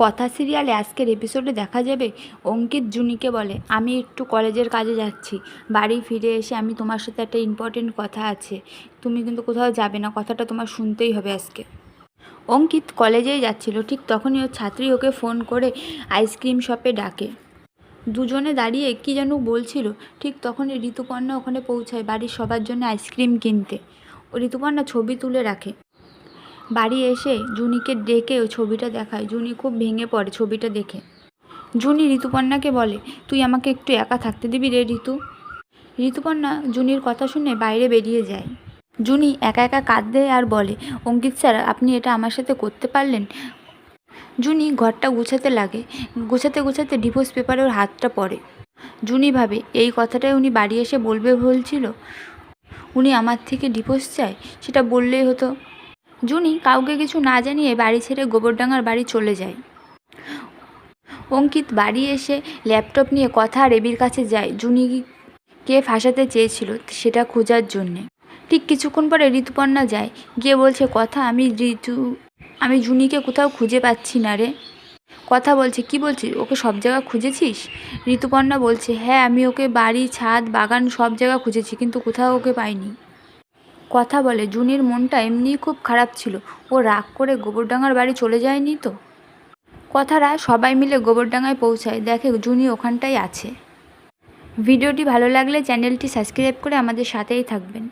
কথা সিরিয়ালে আজকের এপিসোডে দেখা যাবে, অঙ্কিত জুনিকে বলে, আমি একটু কলেজের কাজে যাচ্ছি, বাড়ি ফিরে এসে আমি তোমার সাথে একটা ইম্পর্টেন্ট কথা আছে, তুমি কিন্তু কোথাও যাবে না, কথাটা তোমার শুনতেই হবে আজকে। অঙ্কিত কলেজেই যাচ্ছিল, ঠিক তখনই ওর ছাত্রী ওকে ফোন করে আইসক্রিম শপে ডাকে। দুজনে দাঁড়িয়ে কী যেন বলছিল, ঠিক তখনই ঋতুপর্ণা ওখানে পৌঁছায় বাড়ির সবার জন্য আইসক্রিম কিনতে। ও ঋতুপর্ণা ছবি তুলে রাখে বাড়ি এসে জুনিকে ডেকে ছবিটা দেখায়। জুনি খুব ভেঙে পড়ে ছবিটা দেখে। জুনি ঋতুপর্ণাকে বলে, তুই আমাকে একটু একা থাকতে দিবি রে ঋতু? ঋতুপর্ণা জুনির কথা শুনে বাইরে বেরিয়ে যায়। জুনি একা একা কাঁদে আর বলে, অঙ্কিত স্যার, আপনি এটা আমার সাথে করতে পারলেন? জুনি ঘরটা গুছাতে লাগে। গুছাতে গুছাতে ডিভোর্স পেপারে ওর হাতটা পড়ে। জুনি ভাবে, এই কথাটাই উনি বাড়ি এসে বলবে বলছিল? উনি আমার থেকে ডিভোর্স চায়? সেটা বললেই হতো। জুনি কাউকে কিছু না জানিয়ে বাড়ি ছেড়ে গোবরডাঙ্গার বাড়ি চলে যায়। অঙ্কিত বাড়ি এসে ল্যাপটপ নিয়ে কথা রেবির কাছে যায়। জুনি কে ফাঁসাতে চেয়েছিল, সেটা খোঁজার জন্যে। ঠিক কিছুক্ষণ পরে ঋতুপর্ণা যায়। গিয়ে বলছে, কথা আমি ঋতু, আমি জুনিকে কোথাও খুঁজে পাচ্ছি না রে। কথা বলছে, কি বলছিস? ওকে সব জায়গা খুঁজেছিস? ঋতুপর্ণা বলছে হ্যাঁ আমি ওকে বাড়ি, ছাদ, বাগান সব জায়গা খুঁজেছি, কিন্তু কোথাও ওকে পাইনি। কথা বলে, জুনির মনটা এমনিই খুব খারাপ ছিল। ও রাগ করে গোবরডাঙ্গার বাড়ি চলে যায়নি তো? কথারা সবাই মিলে গোবরডাঙ্গায় পৌঁছায়। দেখে জুনি ওখানটাই আছে। ভিডিওটি ভালো লাগলে চ্যানেলটি সাবস্ক্রাইব করে আমাদের সাথেই থাকবেন।